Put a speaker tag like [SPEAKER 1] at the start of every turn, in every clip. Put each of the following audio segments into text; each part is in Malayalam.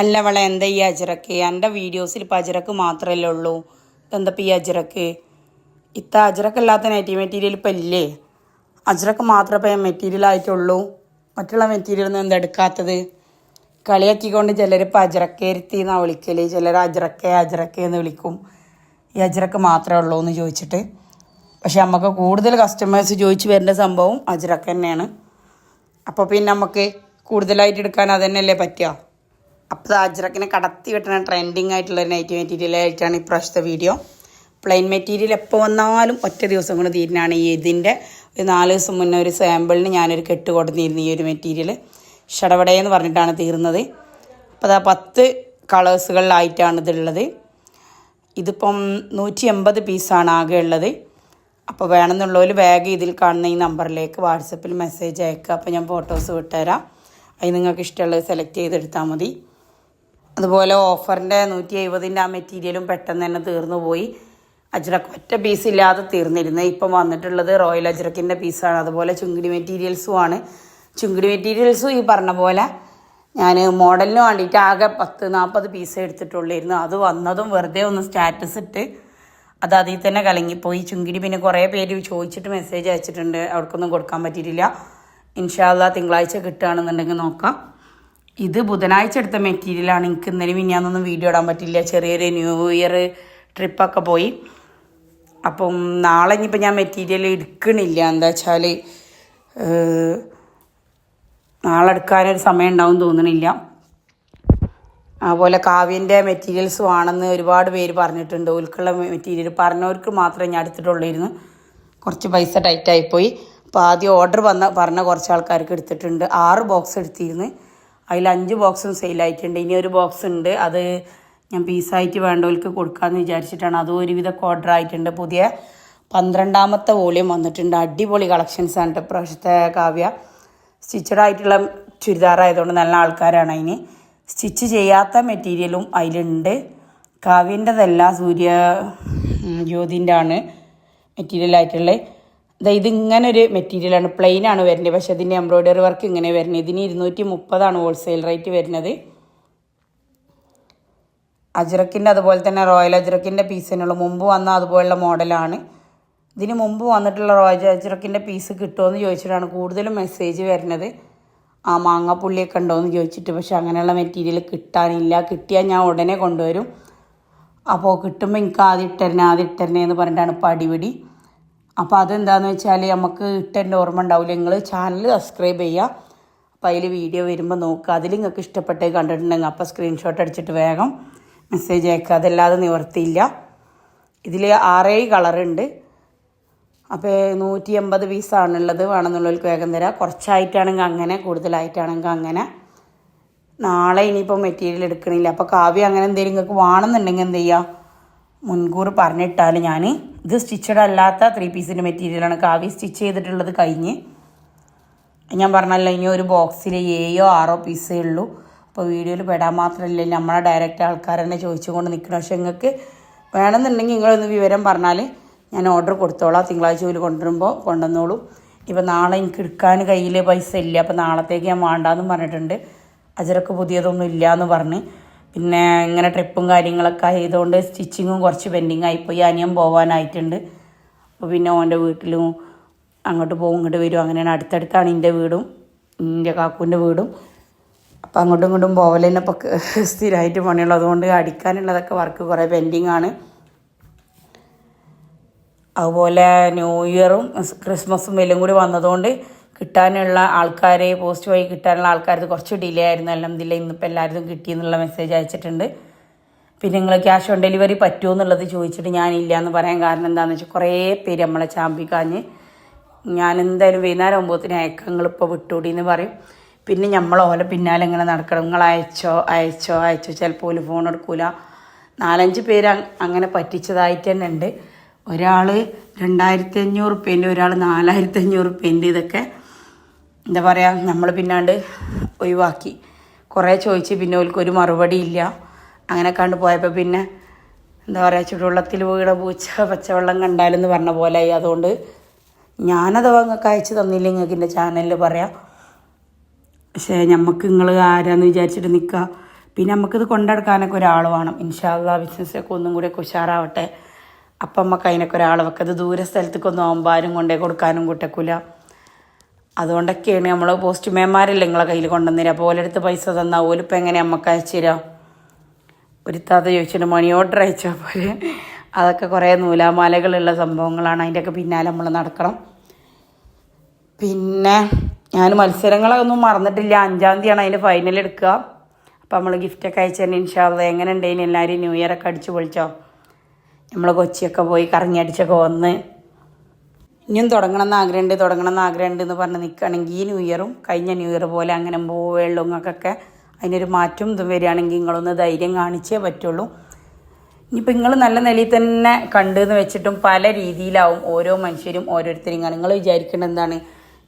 [SPEAKER 1] അല്ല വള എന്താ ഈ അജറക്ക്? എന്റെ വീഡിയോസിൽ ഇപ്പോൾ അജറക്ക് മാത്രമല്ലേ ഉള്ളൂ. എന്താ ഈ അജറക്ക്? ഇത്ത അജറക്കല്ലാത്ത നെറ്റി മെറ്റീരിയൽ ഇപ്പം ഇല്ലേ? അജറക്ക് മാത്രമേ ഇപ്പം മെറ്റീരിയൽ ആയിട്ടുള്ളൂ. മറ്റുള്ള മെറ്റീരിയൽ ഒന്നും എന്താ എടുക്കാത്തത്? കളിയാക്കിക്കൊണ്ട് ചിലർ ഇപ്പം അജറക്കേരുത്തി എന്നാണ് വിളിക്കൽ ചിലർ അജറക്കെ അജറക്കെ എന്ന് വിളിക്കും. ഈ അജറക്ക് മാത്രമേ ഉള്ളൂ എന്ന് ചോദിച്ചിട്ട്. പക്ഷെ നമുക്ക് കൂടുതൽ കസ്റ്റമേഴ്സ് ചോദിച്ചു വരേണ്ട സംഭവം അജറക്ക് തന്നെയാണ്. അപ്പോൾ പിന്നെ നമുക്ക് കൂടുതലായിട്ട് എടുക്കാൻ അതന്നെയല്ലേ പറ്റുക? അപ്പോൾ അജ്രക്കിനെ കടത്തി വെട്ടുന്ന ട്രെൻഡിങ് ആയിട്ടുള്ള നൈറ്റ് മെറ്റീരിയലായിട്ടാണ് ഇപ്രാവശ്യത്തെ വീഡിയോ പ്ലെയിൻ മെറ്റീരിയൽ എപ്പോൾ വന്നാലും ഒറ്റ ദിവസം കൊണ്ട് തീരുന്നതാണ് ഈ ഇതിന്റെ ഒരു നാല് ദിവസം മുന്നേ ഒരു സാമ്പിളിന് ഞാനൊരു കെട്ട് കൊടുത്തിരുന്നു ഈ ഒരു മെറ്റീരിയൽ ഷടവടയെന്ന് പറഞ്ഞിട്ടാണ് തീർന്നത്. അപ്പോൾ അതാ പത്ത് കളേഴ്സുകളിലായിട്ടാണ് ഇതുള്ളത്. ഇതിപ്പം നൂറ്റി എൺപത് പീസാണ് ആകെ ഉള്ളത്. അപ്പോൾ വേണമെന്നുള്ളവർ ബാഗ് ഇതിൽ കാണുന്ന ഈ നമ്പറിലേക്ക് വാട്സപ്പിൽ മെസ്സേജ് അയക്കുക. അപ്പോൾ ഞാൻ ഫോട്ടോസ് വിട്ടുതരാം. അത് നിങ്ങൾക്ക് ഇഷ്ടമുള്ളത് സെലക്ട് ചെയ്തെടുത്താൽ മതി. അതുപോലെ ഓഫറിന്റെ നൂറ്റി എഴുപതിന്റെ ആ മെറ്റീരിയലും പെട്ടെന്ന് തന്നെ തീർന്നു പോയി. അജ്രക്ക് ഒറ്റ പീസ് ഇല്ലാതെ തീർന്നിരുന്നത് ഇപ്പം വന്നിട്ടുള്ളത് റോയൽ അജ്രക്കിന്റെ പീസാണ് അതുപോലെ ചുങ്കിടി മെറ്റീരിയൽസും ആണ്. ചുങ്കിടി മെറ്റീരിയൽസും ഈ പറഞ്ഞ പോലെ ഞാൻ മോഡലിന് വേണ്ടിയിട്ട് ആകെ പത്ത് നാൽപ്പത് പീസ് എടുത്തിട്ടുള്ളായിരുന്നു. അത് വന്നതും വെറുതെ ഒന്ന് സ്റ്റാറ്റസ് ഇട്ട് അത് അതിൽ തന്നെ കലങ്ങിപ്പോയി. ചുങ്കിടി പിന്നെ കുറേ പേര് ചോദിച്ചിട്ട് മെസ്സേജ് അയച്ചിട്ടുണ്ട്. അവർക്കൊന്നും കൊടുക്കാൻ പറ്റിയിട്ടില്ല. ഇൻഷാല്ല തിങ്കളാഴ്ച കിട്ടുകയാണെന്നുണ്ടെങ്കിൽ നോക്കാം. ഇത് ബുധനാഴ്ച എടുത്ത മെറ്റീരിയലാണ് എനിക്ക് ഇന്നലെ മിനിഞ്ഞാന്നൊന്നും വീഡിയോ ഇടാൻ പറ്റില്ല ചെറിയൊരു ന്യൂ ഇയർ ട്രിപ്പൊക്കെ പോയി. അപ്പം നാളെ ഇനിയിപ്പോൾ ഞാൻ മെറ്റീരിയൽ എടുക്കണില്ല. എന്താ വെച്ചാൽ നാളെ എടുക്കാനൊരു സമയം ഉണ്ടാവും തോന്നണില്ല. അതുപോലെ കാവ്യന്റെ മെറ്റീരിയൽസ് ആണെന്ന് ഒരുപാട് പേര് പറഞ്ഞിട്ടുണ്ട്. ഓൽക്കുള്ള മെറ്റീരിയൽ പറഞ്ഞവർക്ക് മാത്രമേ ഞാൻ എടുത്തിട്ടുള്ളായിരുന്നു. കുറച്ച് പൈസ ടൈറ്റായിപ്പോയി അപ്പോൾ ആദ്യം ഓർഡർ വന്ന പറഞ്ഞ കുറച്ച് ആൾക്കാർക്ക് എടുത്തിട്ടുണ്ട്. ആറ് ബോക്സ് എടുത്തിരുന്നു. അതിൽ അഞ്ച് ബോക്സും സെയിലായിട്ടുണ്ട്. ഇനി ഒരു ബോക്സ് ഉണ്ട്. അത് ഞാൻ പീസായിട്ട് വേണ്ടവർക്ക് കൊടുക്കാമെന്ന് വിചാരിച്ചിട്ടാണ്. അതും ഒരുവിധ ഓർഡർ ആയിട്ടുണ്ട്. പുതിയ പന്ത്രണ്ടാമത്തെ വോളിയം വന്നിട്ടുണ്ട്. അടിപൊളി കളക്ഷൻസ് ആണ് കേട്ടോ ഇപ്രാവശ്യത്തെ കാവ്യ. സ്റ്റിച്ചഡ് ആയിട്ടുള്ള ചുരിദാറായതുകൊണ്ട് നല്ല ആൾക്കാരാണ് അതിന്. സ്റ്റിച്ച് ചെയ്യാത്ത മെറ്റീരിയലും അതിലുണ്ട്. കാവ്യന്റെതല്ല സൂര്യ ജ്യോതിന്റെ ആണ് മെറ്റീരിയൽ ആയിട്ടുള്ളത് ദാ ഇത് ഇങ്ങനെ ഒരു മെറ്റീരിയലാണ്. പ്ലെയിൻ ആണ് വരുന്നത്. പക്ഷെ ഇതിന്റെ എംബ്രോയ്ഡറി വർക്ക് ഇങ്ങനെ വരുന്നത്. ഇതിന് ഇരുന്നൂറ്റി മുപ്പതാണ് ഹോൾസെയിൽ റേറ്റ് വരുന്നത്. അജ്രക്കിന്റെ അതുപോലെ തന്നെ റോയൽ അജ്രക്കിന്റെ പീസിനുള്ള മുമ്പ് വന്ന അതുപോലുള്ള മോഡലാണ് ഇതിന് മുമ്പ് വന്നിട്ടുള്ള റോയൽ അജ്രക്കിന്റെ പീസ് കിട്ടുമെന്ന് ചോദിച്ചിട്ടാണ് കൂടുതലും മെസ്സേജ് വരുന്നത്. ആ മാങ്ങാപ്പുള്ളിയൊക്കെ ഉണ്ടോ എന്ന് ചോദിച്ചിട്ട്. പക്ഷെ അങ്ങനെയുള്ള മെറ്റീരിയൽ കിട്ടാനില്ല. കിട്ടിയാൽ ഞാൻ ഉടനെ കൊണ്ടുവരും. അപ്പോൾ കിട്ടുമ്പോൾ എനിക്ക് ആദ്യം ഇട്ടരണേ ആദ്യം ഇട്ടരണേ എന്ന് പറഞ്ഞിട്ടാണ് ഇപ്പോൾ അടിപിടി അപ്പോൾ അതെന്താണെന്ന് വെച്ചാൽ നമുക്ക് ഇട്ടെന്റെ ഓർമ്മ ഉണ്ടാവില്ല നിങ്ങൾ ചാനൽ സബ്സ്ക്രൈബ് ചെയ്യുക അപ്പോൾ അതിൽ വീഡിയോ വരുമ്പോൾ നോക്കുക അതിൽ നിങ്ങൾക്ക് ഇഷ്ടപ്പെട്ടത് കണ്ടിട്ടുണ്ടെങ്കിൽ അപ്പോൾ സ്ക്രീൻഷോട്ട് അടിച്ചിട്ട് വേഗം മെസ്സേജ് അയക്കുക അതല്ലാതെ നിവർത്തിയില്ല. ഇതിൽ ആറേഴ് കളറുണ്ട് അപ്പോൾ നൂറ്റി എൺപത് പീസാണുള്ളത് വേണമെന്നുള്ളവർക്ക് വേഗം തരാം. കുറച്ചായിട്ടാണെങ്കിൽ അങ്ങനെ കൂടുതലായിട്ടാണെങ്കിൽ അങ്ങനെ. നാളെ ഇനിയിപ്പോൾ മെറ്റീരിയൽ എടുക്കണില്ല. അപ്പോൾ കാവ്യ അങ്ങനെ എന്തെങ്കിലും നിങ്ങൾക്ക് വേണമെന്നുണ്ടെങ്കിൽ എന്ത് ചെയ്യുക മുൻകൂർ പറഞ്ഞിട്ടാൽ ഞാൻ ഇത് സ്റ്റിച്ചഡ് അല്ലാത്ത ത്രീ പീസിന്റെ മെറ്റീരിയലാണ് കാവ്യ സ്റ്റിച്ച് ചെയ്തിട്ടുള്ളത് കഴിഞ്ഞ്. ഞാൻ പറഞ്ഞല്ലോ ഇനി ഒരു ബോക്സിൽ ഏയോ ആറോ പീസേ ഉള്ളൂ. അപ്പോൾ വീഡിയോയിൽ പെടാൻ മാത്രമല്ല നമ്മളെ ഡയറക്റ്റ് ആൾക്കാർ തന്നെ ചോദിച്ചുകൊണ്ട് നിൽക്കണം പക്ഷെ നിങ്ങൾക്ക് വേണമെന്നുണ്ടെങ്കിൽ നിങ്ങളൊന്ന് വിവരം പറഞ്ഞാൽ ഞാൻ ഓർഡർ കൊടുത്തോളാം. തിങ്കളാഴ്ച ജോലി കൊണ്ടുവരുമ്പോൾ കൊണ്ടുവന്നോളൂ. ഇപ്പോൾ നാളെ എനിക്ക് എടുക്കാൻ കയ്യിൽ പൈസ ഇല്ല. അപ്പോൾ നാളത്തേക്ക് ഞാൻ വേണ്ടാന്നും പറഞ്ഞിട്ടുണ്ട്. അജരക്ക് പുതിയതൊന്നും ഇല്ല എന്ന് പറഞ്ഞ്. പിന്നെ ഇങ്ങനെ ട്രിപ്പും കാര്യങ്ങളൊക്കെ ആയതുകൊണ്ട് സ്റ്റിച്ചിങ്ങും കുറച്ച് പെൻഡിങ് ആയിപ്പോയി അനിയൻ പോകാനായിട്ടുണ്ട് അപ്പോൾ പിന്നെ ഓന്റെ വീട്ടിലും അങ്ങോട്ട് പോകും ഇങ്ങോട്ട് വരും. അങ്ങനെയാണ്. അടുത്തടുത്താണ് എന്റെ വീടും എന്റെ കാക്കുവിന്റെ വീടും. അപ്പം അങ്ങോട്ടും ഇങ്ങോട്ടും പോകല തന്നെ ഇപ്പോൾ സ്ഥിരമായിട്ട് പണിയുള്ളൂ അതുകൊണ്ട് അടിക്കാനുള്ളതൊക്കെ വർക്ക് കുറേ പെൻഡിങ് ആണ്. അതുപോലെ ന്യൂ ഇയറും ക്രിസ്മസും എല്ലാം കൂടി വന്നതുകൊണ്ട് കിട്ടാനുള്ള ആൾക്കാരെ പോസ്റ്റ് വഴി കിട്ടാനുള്ള ആൾക്കാർക്ക് കുറച്ച് ഡിലേ ആയിരുന്നു. എല്ലാം ഇതില്ല ഇന്നിപ്പോൾ എല്ലാവർക്കും കിട്ടിയെന്നുള്ള മെസ്സേജ് അയച്ചിട്ടുണ്ട്. പിന്നെ നിങ്ങൾ ക്യാഷ് ഓൺ ഡെലിവറി പറ്റുമോ എന്നുള്ളത് ചോദിച്ചിട്ട് ഞാനില്ല എന്ന് പറയാൻ കാരണം എന്താണെന്ന് വെച്ചാൽ കുറേ പേര് നമ്മളെ ചാമ്പിക്കാഞ്ഞ് ഞാൻ എന്തായാലും വൈകുന്നേരം ഒമ്പതിന് അയക്കാം നിങ്ങളിപ്പോൾ വിട്ടുകൂടി എന്ന് പറയും. പിന്നെ നമ്മൾ ഓല പിന്നാലെ ഇങ്ങനെ നടക്കണം. നിങ്ങൾ അയച്ചോ അയച്ചോ അയച്ചോ ചിലപ്പോൾ ഒരു ഫോൺ എടുക്കൂല. നാലഞ്ച് പേര് അങ്ങനെ പറ്റിച്ചതായിട്ട് തന്നെ ഉണ്ട്. ഒരാൾ രണ്ടായിരത്തി അഞ്ഞൂറ് ഉപ്പേന്റെ ഒരാൾ നാലായിരത്തി അഞ്ഞൂറ് ഉപ്പേന്റെ ഇതൊക്കെ എന്താ പറയുക നമ്മൾ പിന്നാണ്ട് ഒഴിവാക്കി. കുറേ ചോദിച്ച് പിന്നെ ഓൽക്ക് ഒരു മറുപടി ഇല്ല. അങ്ങനെ കണ്ടു പോയപ്പോൾ പിന്നെ എന്താ പറയുക ചുടുവെള്ളത്തിൽ വീണ പൂച്ച പച്ചവെള്ളം കണ്ടാലെന്ന് പറഞ്ഞ പോലെ ആയി അതുകൊണ്ട് ഞാനത് നിങ്ങൾക്ക് അയച്ചു തന്നില്ല നിങ്ങൾക്ക് എന്റെ ചാനലിൽ പറയാം. പക്ഷേ നമുക്ക് നിങ്ങൾ ആരാന്ന് വിചാരിച്ചിട്ട് നിൽക്കുക പിന്നെ നമുക്കിത് കൊണ്ടെടുക്കാനൊക്കെ ഒരാൾ വേണം. ഇൻഷാല്ല ബിസിനസ്സൊക്കെ ഒന്നും കൂടി ഒക്കെ ഉഷാറാവട്ടെ. അപ്പം നമുക്ക് അതിനൊക്കെ ഒരാൾ വെക്കത് ദൂര സ്ഥലത്തേക്കൊന്നും ആകുമ്പോൾ ആരും കൊണ്ടേ കൊടുക്കാനും കൂട്ടക്കൂല. അതുകൊണ്ടൊക്കെയാണ് നമ്മൾ പോസ്റ്റ്മാൻമാരല്ലേ നിങ്ങളെ കയ്യിൽ കൊണ്ടുവന്നിരുക അപ്പോൾ ഓലെടുത്ത് പൈസ തന്നാൽ ഓലിപ്പോൾ എങ്ങനെ നമുക്ക് അയച്ചു തരാം? ഒരു താത്ത ചോദിച്ചിട്ട് മണി ഓർഡർ അയച്ചാൽ പോലെ അതൊക്കെ കുറേ നൂലാമാലകളുള്ള സംഭവങ്ങളാണ്. അതിന്റെയൊക്കെ പിന്നാലെ നമ്മൾ നടക്കണം. പിന്നെ ഞാൻ മത്സരങ്ങളൊന്നും മറന്നിട്ടില്ല. അഞ്ചാം തീയതിയാണ് അതിന്റെ ഫൈനൽ എടുക്കുക. അപ്പോൾ നമ്മൾ ഗിഫ്റ്റൊക്കെ അയച്ചു തന്നെ ഇൻഷാല്ല എങ്ങനെ ഉണ്ടെങ്കിൽ എല്ലാവരും ന്യൂ ഇയറൊക്കെ അടിച്ചു പൊളിച്ചോ. നമ്മൾ കൊച്ചിയൊക്കെ പോയി കറങ്ങി അടിച്ചൊക്കെ വന്ന് ഇനിയും തുടങ്ങണം എന്ന് ആഗ്രഹമുണ്ട് തുടങ്ങണം എന്ന് ആഗ്രഹമുണ്ട് എന്ന് പറഞ്ഞ് നിൽക്കുകയാണെങ്കിൽ ഈ ന്യൂ ഇയറും കഴിഞ്ഞ ന്യൂ ഇയർ പോലെ അങ്ങനെ പോവുള്ളൂ നിങ്ങൾക്കൊക്കെ അതിനൊരു മാറ്റം ഇതും വരികയാണെങ്കിൽ നിങ്ങളൊന്ന് ധൈര്യം കാണിച്ചേ പറ്റുള്ളൂ. ഇനിയിപ്പോൾ നിങ്ങൾ നല്ല നിലയിൽ തന്നെ കണ്ടു എന്ന് വെച്ചിട്ടും പല രീതിയിലാവും ഓരോ മനുഷ്യരും ഓരോരുത്തരും. കാണും നിങ്ങൾ വിചാരിക്കേണ്ടത് എന്താണ്?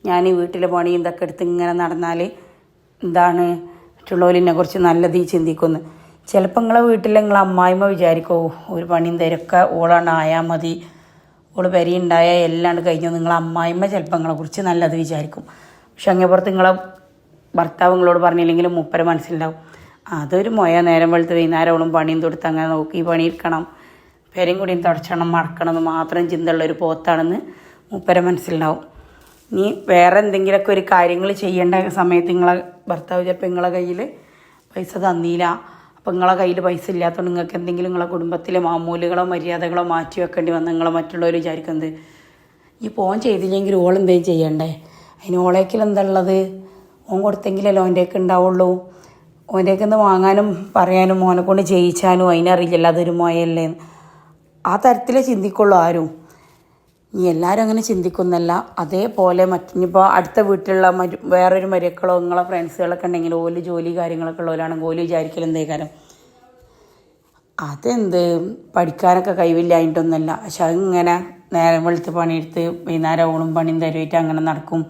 [SPEAKER 1] ഞാൻ ഈ വീട്ടിലെ പണി ഇതൊക്കെ എടുത്ത് ഇങ്ങനെ നടന്നാൽ എന്താണ് മറ്റുള്ളവരിനെ കുറിച്ച് നല്ലത് ചിന്തിക്കുന്നു. ചിലപ്പോൾ നിങ്ങളെ വീട്ടിൽ നിങ്ങൾ അമ്മായിമ്മ വിചാരിക്കോ ഒരു പണിയും തിരക്ക ഓളാണ് ആയാൽ മതി. ഓൾ പെരിയുണ്ടായ എല്ലാം കഴിഞ്ഞു. നിങ്ങൾ അമ്മായിമ്മ ചിലപ്പോൾ നിങ്ങളെ കുറിച്ച് നല്ലത് വിചാരിക്കും. പക്ഷെ അങ്ങേപ്പുറത്ത് നിങ്ങളെ ഭർത്താവ് നിങ്ങളോട് പറഞ്ഞില്ലെങ്കിലും മുപ്പര മനസ്സിലുണ്ടാവും. അതൊരു മൊയ നേരം വെളുത്ത് വൈകുന്നേരവും പണിയും തൊടുത്ത് അങ്ങനെ നോക്കി പണിയെടുക്കണം പെരയും കൂടിയും തുടച്ചണം മടക്കണം എന്ന് മാത്രം ചിന്തയുള്ള ഒരു പോത്താണെന്ന് മുപ്പര മനസ്സിലുണ്ടാവും. നീ വേറെ എന്തെങ്കിലുമൊക്കെ ഒരു കാര്യങ്ങൾ ചെയ്യേണ്ട സമയത്ത് നിങ്ങളെ ഭർത്താവ് ചിലപ്പോൾ നിങ്ങളെ കയ്യിൽ പൈസ തന്നില്ല അപ്പോൾ നിങ്ങളെ കയ്യിൽ പൈസ ഇല്ലാത്തതുകൊണ്ട് നിങ്ങൾക്ക് എന്തെങ്കിലും നിങ്ങളെ കുടുംബത്തിലെ മാമൂലുകളോ മര്യാദകളോ മാറ്റി വെക്കേണ്ടി വന്ന നിങ്ങളെ മറ്റുള്ളവർ വിചാരിക്കുന്നത് ഈ പോൻ ചെയ്തില്ലെങ്കിൽ ഓൾ എന്തേലും ചെയ്യണ്ടേ? അതിന് ഓളേക്കിൽ എന്തുള്ളത് ഓൻ കൊടുത്തെങ്കിലല്ലോ ഓന്റെയൊക്കെ ഉണ്ടാവുള്ളൂ. ഓന്റെയൊക്കെ ഒന്ന് വാങ്ങാനും പറയാനും മോനെ കൊണ്ട് ചെയ്യിച്ചാനും അതിനറിയില്ല അതൊരു മോയല്ലേ ആ തരത്തിലേ ചിന്തിക്കുള്ളൂ ആരും. ഇനി എല്ലാവരും അങ്ങനെ ചിന്തിക്കുന്നല്ല. അതേപോലെ മറ്റിനിപ്പോൾ അടുത്ത വീട്ടിലുള്ള മരു വേറൊരു മരുക്കളോ നിങ്ങളെ ഫ്രണ്ട്സുകളൊക്കെ ഉണ്ടെങ്കിൽ ഓൽ ജോലി കാര്യങ്ങളൊക്കെ ഉള്ളവരാണെങ്കിൽ ഓൽ വിചാരിക്കൽ എന്തേ കാര്യം? അതെന്ത്? പഠിക്കാനൊക്കെ കഴിവില്ലായിട്ടൊന്നുമല്ല പക്ഷെ അതിങ്ങനെ നേരം വെളുത്ത് പണിയെടുത്ത് വൈകുന്നേരം ഓണും പണിയും തരുമായിട്ട് അങ്ങനെ നടക്കും.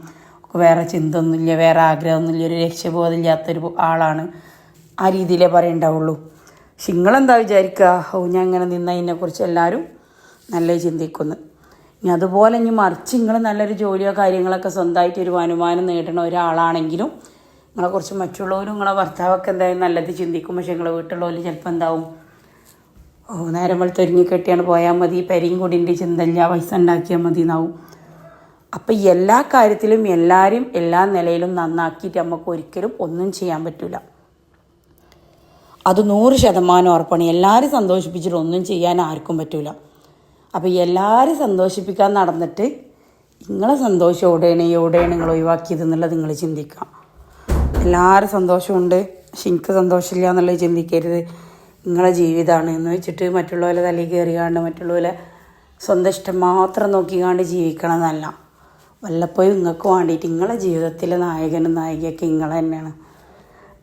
[SPEAKER 1] വേറെ ചിന്ത ഒന്നുമില്ല വേറെ ആഗ്രഹമൊന്നുമില്ല ഒരു രക്ഷബോധമില്ലാത്തൊരു ആളാണ് ആ രീതിയിലേ പറയണ്ടാവുള്ളൂ. പക്ഷെ നിങ്ങളെന്താ വിചാരിക്കുക? ഓ ഞാൻ ഇങ്ങനെ നിന്നതിനെക്കുറിച്ച് എല്ലാവരും നല്ല ചിന്തിക്കുന്നു. ഇനി അതുപോലെ ഇനി മറിച്ച് നിങ്ങൾ നല്ലൊരു ജോലിയോ കാര്യങ്ങളൊക്കെ സ്വന്തമായിട്ട് ഒരു വരുമാനം നേടുന്ന ഒരാളാണെങ്കിലും നിങ്ങളെക്കുറിച്ച് മറ്റുള്ളവരും നിങ്ങളെ ഭർത്താവൊക്കെ എന്തായാലും നല്ലത് ചിന്തിക്കും പക്ഷെ നിങ്ങളെ വീട്ടിലുള്ളവർ ചിലപ്പോൾ എന്താവും? ഓ നേരം വെളുത്ത് ഒരുങ്ങിക്കെട്ടിയാണ് പോയാൽ മതി പെരിയും കൂടിന്റെ ചിന്തയില്ല പൈസ ഉണ്ടാക്കിയാൽ മതി എന്നാവും അപ്പം എല്ലാ കാര്യത്തിലും എല്ലാവരും എല്ലാ നിലയിലും നന്നാക്കിയിട്ട് നമുക്ക് ഒരിക്കലും ഒന്നും ചെയ്യാൻ പറ്റില്ല അത് നൂറ് ശതമാനം ഉറപ്പാണ്. എല്ലാവരും സന്തോഷിപ്പിച്ചിട്ട് ഒന്നും ചെയ്യാൻ ആർക്കും പറ്റില്ല അപ്പോൾ എല്ലാവരും സന്തോഷിപ്പിക്കാൻ നടന്നിട്ട് നിങ്ങളെ സന്തോഷം എവിടെയാണ് എവിടെയാണ് നിങ്ങൾ ഒഴിവാക്കിയത് എന്നുള്ളത് നിങ്ങൾ ചിന്തിക്കാം എല്ലാവരും സന്തോഷമുണ്ട്. പക്ഷെ എനിക്ക് സന്തോഷമില്ല എന്നുള്ളത് ചിന്തിക്കരുത്. നിങ്ങളെ ജീവിതമാണ് എന്ന് വെച്ചിട്ട് മറ്റുള്ളവരെ തലയിൽ കയറിയാണ്ട് മറ്റുള്ളവരെ സ്വന്തം ഇഷ്ടം മാത്രം നോക്കിക്കാണ്ട് ജീവിക്കണം എന്നല്ല വല്ലപ്പോഴും നിങ്ങൾക്ക് വേണ്ടിയിട്ട് നിങ്ങളെ ജീവിതത്തിലെ നായകനും നായികയൊക്കെ നിങ്ങൾ തന്നെയാണ്.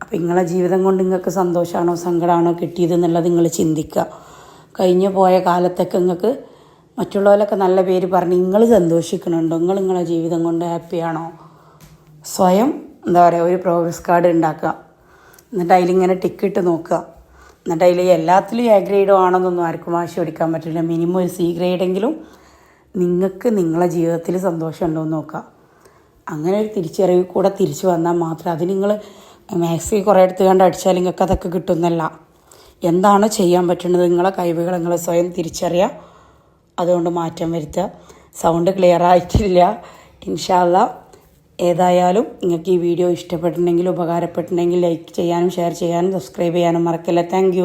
[SPEAKER 1] അപ്പോൾ നിങ്ങളെ ജീവിതം കൊണ്ട് നിങ്ങൾക്ക് സന്തോഷമാണോ സങ്കടമാണോ കിട്ടിയത് എന്നുള്ളത് നിങ്ങൾ ചിന്തിക്കുക. കഴിഞ്ഞു പോയ കാലത്തൊക്കെ നിങ്ങൾക്ക് മറ്റുള്ളവരൊക്കെ നല്ല പേര് പറഞ്ഞ് നിങ്ങൾ സന്തോഷിക്കണുണ്ടോ നിങ്ങൾ നിങ്ങളെ ജീവിതം കൊണ്ട് ഹാപ്പിയാണോ? സ്വയം എന്താ പറയുക ഒരു പ്രോഗ്രസ് കാർഡ് ഉണ്ടാക്കുക എന്നിട്ട് അതിലിങ്ങനെ ടിക്കിട്ട് നോക്കുക. എന്നിട്ട് അതിൽ എല്ലാത്തിലും എ ഗ്രേഡോ ആണെന്നൊന്നും ആർക്കും വാശി പിടിക്കാൻ പറ്റില്ല. മിനിമം ഒരു സി ഗ്രേഡെങ്കിലും നിങ്ങൾക്ക് നിങ്ങളെ ജീവിതത്തിൽ സന്തോഷമുണ്ടോ എന്ന് നോക്കുക. അങ്ങനെ ഒരു തിരിച്ചറിവ് കൂടെ തിരിച്ചു വന്നാൽ മാത്രം അത് നിങ്ങൾ മാക്സി കുറേ എടുത്ത് കണ്ട് അടിച്ചാൽ നിങ്ങൾക്ക് അതൊക്കെ കിട്ടുന്നല്ല. എന്താണോ ചെയ്യാൻ പറ്റുന്നത്? നിങ്ങളെ കഴിവുകൾ നിങ്ങൾ സ്വയം തിരിച്ചറിയുക. അതുകൊണ്ട് മാറ്റം വരുത്തുക. സൗണ്ട് ക്ലിയർ ആയിട്ടില്ല. ഇൻഷാല്ല ഏതായാലും നിങ്ങൾക്ക് ഈ വീഡിയോ ഇഷ്ടപ്പെട്ടിട്ടുണ്ടെങ്കിൽ ഉപകാരപ്പെട്ടിട്ടുണ്ടെങ്കിൽ ലൈക്ക് ചെയ്യാനും ഷെയർ ചെയ്യാനും സബ്സ്ക്രൈബ് ചെയ്യാനും മറക്കില്ല. താങ്ക്